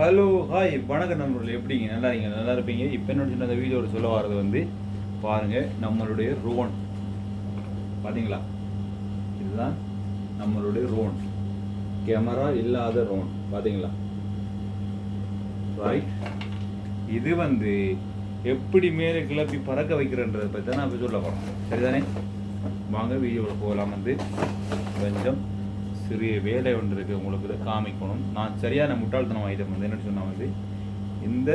Hello hi. வணக்கம் நண்பர்கள். எப்படிங்க? நல்லா இருக்கீங்க நல்லா இருப்பீங்க? இப்போ என்ன சின்ன வீடியோவில் சொல்ல வர்றது வந்து பாருங்கள் நம்மளுடைய ரோன். பார்த்தீங்களா இதுதான் நம்மளுடைய ரோன். கேமரா இல்லாத ரோன். பார்த்தீங்களா ரைட் இது வந்து எப்படி மேலே கிளப்பி பறக்க வைக்கிறன்றதை பற்றி தான் நான் இப்போ சொல்ல போகிறோம் சரிதானே? வாங்க வீடியோவில் போகலாம் வந்து. கொஞ்சம் சிறிய வேலை ஒன்று இருக்குது உங்களுக்கு இதை காமிக்கணும். நான் சரியான முட்டாள்தனம் ஐட்டம் வந்து என்னென்னு சொன்னால் வந்து இந்த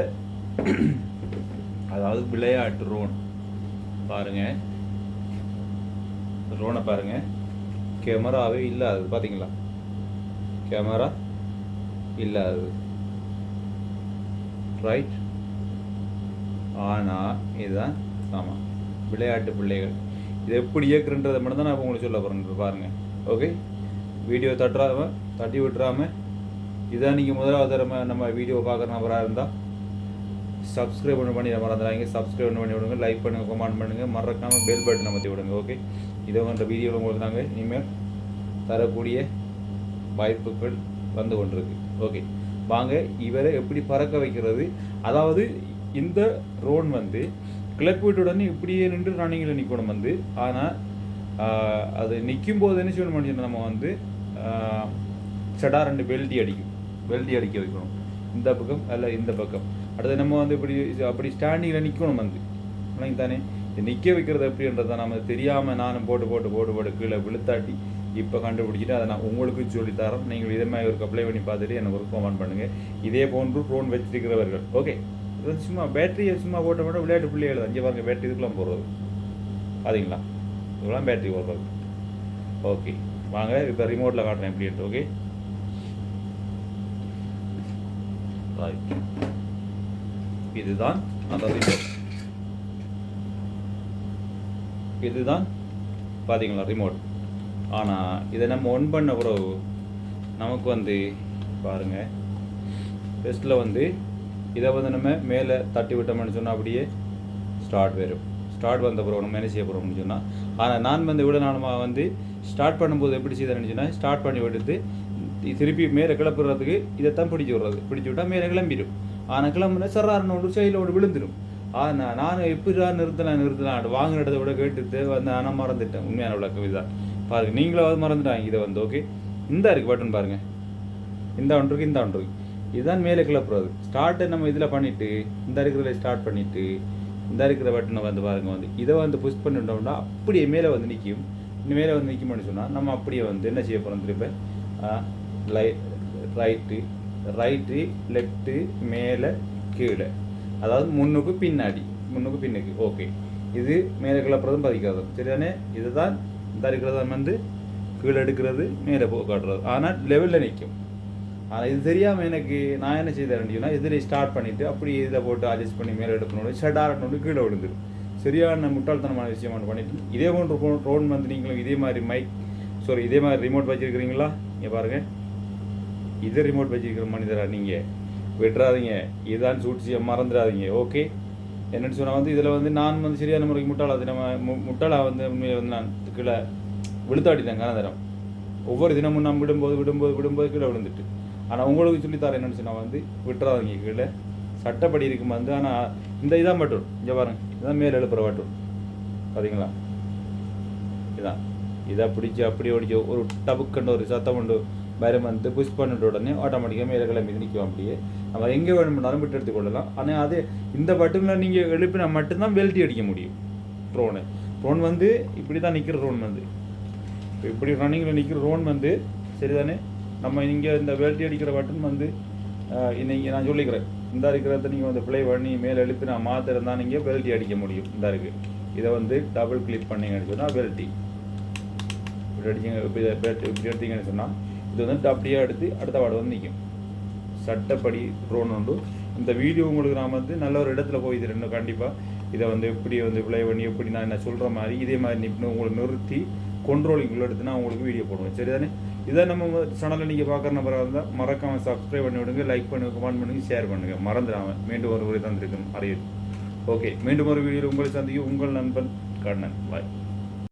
அதாவது விளையாட்டு ரோன் பாருங்க. ரோனை பாருங்க. கேமராவே இல்லாதது பார்த்தீங்களா கேமரா இல்லாதது. ரைட் ஆனால் இதுதான் ஆமாம் விளையாட்டு பிள்ளைகள். இது எப்படி இயக்குறன்றதை மட்டும் தான் நான் உங்களுக்கு சொல்ல போகிறேன் பாருங்க. ஓகே வீடியோ தட்டுறாம தட்டி விட்டுறாம இதான் நீங்கள் முதலாவது தடவை நம்ம வீடியோ பார்க்குற நபராக இருந்தால் சப்ஸ்கிரைப் பண்ணி பண்ணி மறந்துடாங்க சப்ஸ்கிரைப் பண்ணி விடுங்க. லைக் பண்ணுங்க கமெண்ட் பண்ணுங்கள் மறக்காமல் பெல் பட்டன் அமர்த்தி விடுங்க ஓகே இதை போன்ற வீடியோவில் உங்களுக்கு நாங்கள் இனிமேல் தரக்கூடிய வாய்ப்புகள் வந்து கொண்டிருக்கு ஓகே வாங்க இவரை எப்படி பறக்க வைக்கிறது? அதாவது இந்த ரோன் வந்து கிளப்பிட்டுடனே இப்படியே நின்று ரன்னிங்கில் நிற்கணும் வந்து. ஆனால் அது நிற்கும் போது என்ன செய்யணும் பண்ணிச்சுன்னா நம்ம வந்து சடா ரெண்டு வெல்டி அடிக்கும். வெல்டி அடிக்க வைக்கணும். இந்த பக்கம் அல்ல இந்த பக்கம். அடுத்து நம்ம வந்து இப்படி அப்படி ஸ்டாண்டிங்கில் நிற்கணும் வந்து. விளங்கி தானே நிற்க வைக்கிறது எப்படின்றத நம்ம தெரியாமல் நானும் போட்டு போட்டு போட்டு போட்டு கீழே விழுத்தாட்டி இப்போ கண்டுபிடிச்சிட்டு அதை நான் உங்களுக்கு சொல்லித்தரேன். நீங்கள் இதே மாதிரி ஒரு அப்ளை பண்ணி பார்த்துட்டு எனக்கு ஒரு கமெண்ட் பண்ணுங்கள் இதே போன்று ட்ரோன் வச்சிருக்கிறவர்கள். ஓகே இது சும்மா பேட்டரியை சும்மா போட்ட மட்டும் விளையாட்டு பிள்ளைகள் அஞ்சு பாருங்கள் பேட்டரி இதுக்குலாம் போடுறது. பார்த்தீங்களா இதெல்லாம் பேட்டரி போடுறது ஓகே வாங்க இப்போ ரிமோட்டில் காட்டுறேன் எப்படி ஓகே ரைட் இதுதான் அந்த ரிமோட் இதுதான் பார்த்தீங்களா ரிமோட் ஆனால் இதை நம்ம ஒன் பண்ண பிறகு நமக்கு வந்து பாருங்க ஃபஸ்ட்டில் வந்து இதை வந்து நம்ம மேலே தட்டி விட்டோம்னு சொன்னால் அப்படியே ஸ்டார்ட் வரும். ஸ்டார்ட் வந்த பிறகு நம்ம என்ன செய்ய போகிறோம்னு சொன்னால் ஆனால் நான் வந்து விட நாளமாக வந்து ஸ்டார்ட் பண்ணும்போது எப்படி செய்தேன்னு சொன்னால் ஸ்டார்ட் பண்ணி விட்டுட்டு திருப்பி மேலே கிளப்புறதுக்கு இதைத்தான் பிடிச்சி விடுறது. பிடிச்சி விட்டா மேலே கிளம்பிடும். ஆனால் கிளம்புனா சராரன்னு ஒன்று சைடில் ஒன்று விழுந்துடும் ஆனால் நான் எப்படிடா நிறுத்தலாம் நிறுத்தலாம் வாங்கின இடத்த விட கேட்டுட்டு வந்து ஆனால் மறந்துட்டேன். உண்மையான விளக்கம் இதுதான். பாருங்க நீங்களாவது மறந்துட்டாங்க. இதை வந்து ஓகே இந்த இருக்கு பட்டன் பாருங்க. இந்த ஒன்று இருக்குது இந்த ஒன்று இருக்குது இதுதான் மேலே கிளப்புறது. ஸ்டார்ட்டை நம்ம இதில் பண்ணிட்டு இந்த இருக்கிறதுல ஸ்டார்ட் பண்ணிட்டு இந்த இருக்கிற பட்டனை வந்து பாருங்க வந்து. இதை வந்து புஷ் பண்ணிட்டோம்னா அப்படியே மேலே வந்து நிற்கும். இன்னும் மேலே வந்து நிற்கும்னு சொன்னால் நம்ம அப்படியே வந்து என்ன செய்ய போகிறோம் திருப்ப? ரைட்டு ரைட்டு லெஃப்ட்டு மேலே கீழே. அதாவது முன்னுக்கு பின்னாடி முன்னுக்கு பின்னுக்கு. ஓகே இது மேலே கிளப்புறதும் பதிக்காதும் சரிதானே? இதுதான் இந்த இருக்கிறது வந்து கீழே எடுக்கிறது மேலே போ காட்டுறது. ஆனால் லெவலில் நிற்கும். ஆனால் இது தெரியாமல் எனக்கு நான் என்ன செய்தேன்னா இதில் ஸ்டார்ட் பண்ணிவிட்டு அப்படி இதை போட்டு அட்ஜஸ்ட் பண்ணி மேலே எடுக்கணும் ஷடாரட்னு கீழே விழுந்துடும் சரியான முட்டாள்தனமான விஷயம் ஒன்று பண்ணிட்டு இதே போன்ற ரோன் ரோன் வந்து நீங்களும் இதே மாதிரி மைக் சாரி இதே மாதிரி ரிமோட் வச்சுருக்கிறீங்களா? இங்கே பாருங்கள் இதே ரிமோட் வச்சுருக்கிற மனிதராக நீங்கள் விட்டுறாதீங்க. இதுதான் சூழ்ச்சியை மறந்துடாதீங்க. ஓகே என்னன்னு சொன்னால் வந்து இதில் வந்து நான் வந்து சரியான முறைக்கு முட்டாளாது தினமாக முட்டாளாக வந்து உண்மையில வந்து நான் கீழே விழுத்தாட்டிட்டேன் கனதரம். ஒவ்வொரு தினமும் நான் விடும்போது விடும்போது விடும்போது கீழே விழுந்துட்டு. ஆனால் உங்களுக்கு சொல்லித்தர என்னன்னு சொன்னால் வந்து விட்டுறாதீங்க கீழே. சட்டப்படி இருக்கும் வந்து ஆனால் இந்த இதான் மட்டும் இங்கே பாருங்க இதான் மேலே எழுப்புற மட்டும் பார்த்தீங்களா இதான். இதை பிடிச்சி அப்படி ஒடிச்சு ஒரு டபுக்குண்டு ஒரு சத்தம் உண்டு. வரும் வந்து புஷ் பண்ணிட்ட உடனே ஆட்டோமேட்டிக்காக மேலே கிளம்பி நிற்கும் அப்படியே. நம்ம எங்கே வேணும்னாலும் விட்டு எடுத்துக்கொள்ளலாம் ஆனால் அது இந்த பட்டனில் நீங்கள் எழுப்பினா மட்டும்தான் வெல்ட்டி அடிக்க முடியும். ட்ரோனு ட்ரோன் வந்து இப்படி தான் நிற்கிற ட்ரோன் வந்து. இப்போ இப்படி ரன்னிங்கில் நிற்கிற ட்ரோன் வந்து சரிதானே? நம்ம இங்கே இந்த வேட்டி அடிக்கிற பட்டன் வந்து ஆஹ், இன்னைக்கு நான் சொல்லிக்கிறேன். இந்த இருக்கிறத நீங்கள் வந்து பிளே பண்ணி மேலே எழுப்பி நான் மாத்திரம் நீங்கள் பெல்ட்டி அடிக்க முடியும். இந்த இருக்கு. இதை வந்து டபுள் கிளிக் பண்ணீங்கன்னு சொன்னால் பெல்ட்டி இப்படி அடிச்சிங்க இப்படி இப்படி எடுத்தீங்கன்னு சொன்னால் இது வந்து அப்படியே எடுத்து அடுத்த வார்டு வந்து நிற்கும் சட்டப்படி ட்ரோன் உண்டு. இந்த வீடியோ உங்களுக்கு நான் வந்து நல்ல ஒரு இடத்துல போய் தரணும் கண்டிப்பாக இதை வந்து எப்படி வந்து பிளே பண்ணி எப்படி நான் என்ன சொல்கிற மாதிரி இதே மாதிரி நின்று உங்களை நிறுத்தி கொண்ட்ரோலிங்குள்ள எடுத்து நான் உங்களுக்கு வீடியோ போடுவேன். சரிதானே? இதை நம்ம சேனலில் நீங்கள் பார்க்குற நபராக இருந்தால் மறக்காமல் சப்ஸ்கிரைப் பண்ணி விடுங்க லைக் பண்ணுங்கள் கமெண்ட் பண்ணுங்கள் ஷேர் பண்ணுங்கள் மறந்துடாமல் மீண்டும் ஒரு உரை தந்திருக்கணும் அறிவு ஓகே மீண்டும் ஒரு வீடியோ உங்களை சந்திக்கும் உங்கள் நண்பன் கண்ணன். பாய்